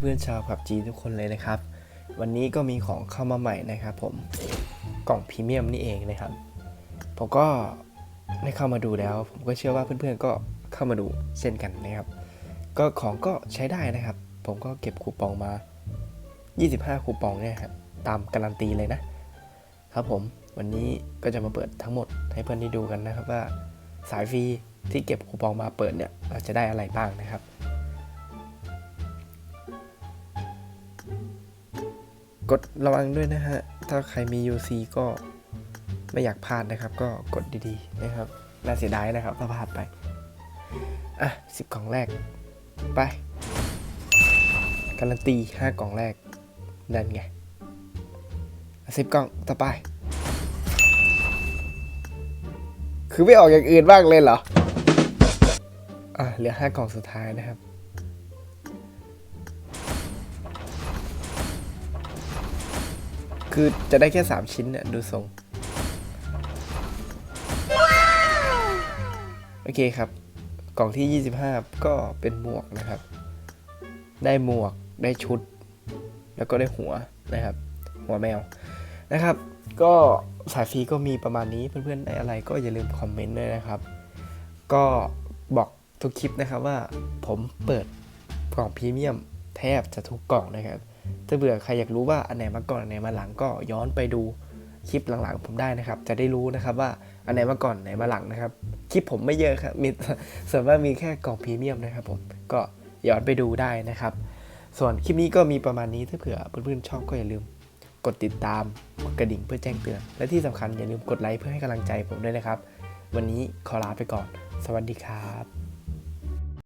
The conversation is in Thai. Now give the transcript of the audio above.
เพื่อนชาวผับจีทุกคนเลยนะครับ วันนี้ก็มีของเข้ามาใหม่นะครับผมกล่องพรีเมียมนี่เองนะครับ ผมก็ได้เข้ามาดูแล้ว ผมก็เชื่อว่าเพื่อนๆก็เข้ามาดูเช่นกันนะครับ ก็ของก็ใช้ได้นะครับ ผมก็เก็บคูปองมา 25 คูปองเนี่ยครับตามการันตีเลยนะครับผมวันนี้ก็จะมาเปิดทั้งหมดให้เพื่อนได้ดูกันนะครับว่าสายฟรีที่เก็บคูปองมาเปิดเนี่ยเราจะได้อะไรบ้างนะครับ กดระวังด้วยนะฮะ ถ้าใครมี UC ก็ไม่อยากพลาดนะครับ ก็กดดีๆนะครับ น่าเสียดายนะครับถ้าพลาดไป อะสิบกล่องแรก ไปการันตีห้ากล่องแรก นั่นไงสิบกล่องต่อไป คือไม่ออกอย่างอื่นบ้างเลยเหรอ อะเหลือห้ากล่องสุดท้ายนะครับ คือจะได้แค่ 3 ชิ้นเนี่ยดูทรงโอเคครับ กล่องที่ 25 ก็เป็นหมวกนะครับ ได้หมวกได้ชุด แล้วก็ได้หัวนะครับ หัวแมวนะครับ ก็สายฟรีก็มีประมาณนี้เพื่อนๆได้อะไรก็อย่าลืมคอมเมนต์ด้วยนะครับ ก็บอกทุกคลิปนะครับว่าผมเปิดกล่องพรีเมียมแทบจะทุกกล่องนะครับ ถ้าเบื่อใครอยากรู้ว่าอันไหนมาก่อนอันไหนมาหลังก็ย้อนไปดูคลิปหลังๆ ผมได้นะครับ จะได้รู้นะครับว่าอันไหนมาก่อนอันไหนมาหลังนะครับ คลิปผมไม่เยอะครับมีส่วนมากมีแค่กล่องพรีเมียมนะครับผมก็ย้อนไปดูได้นะครับ ส่วนคลิปนี้ก็มีประมาณนี้ถ้าเผื่อเพื่อนๆชอบก็อย่าลืม กดติดตามกดกระดิ่งเพื่อแจ้งเตือน และที่สำคัญอย่าลืมกดไลค์เพื่อให้กำลังใจผมด้วยนะครับ วันนี้ขอลาไปก่อน สวัสดีครับ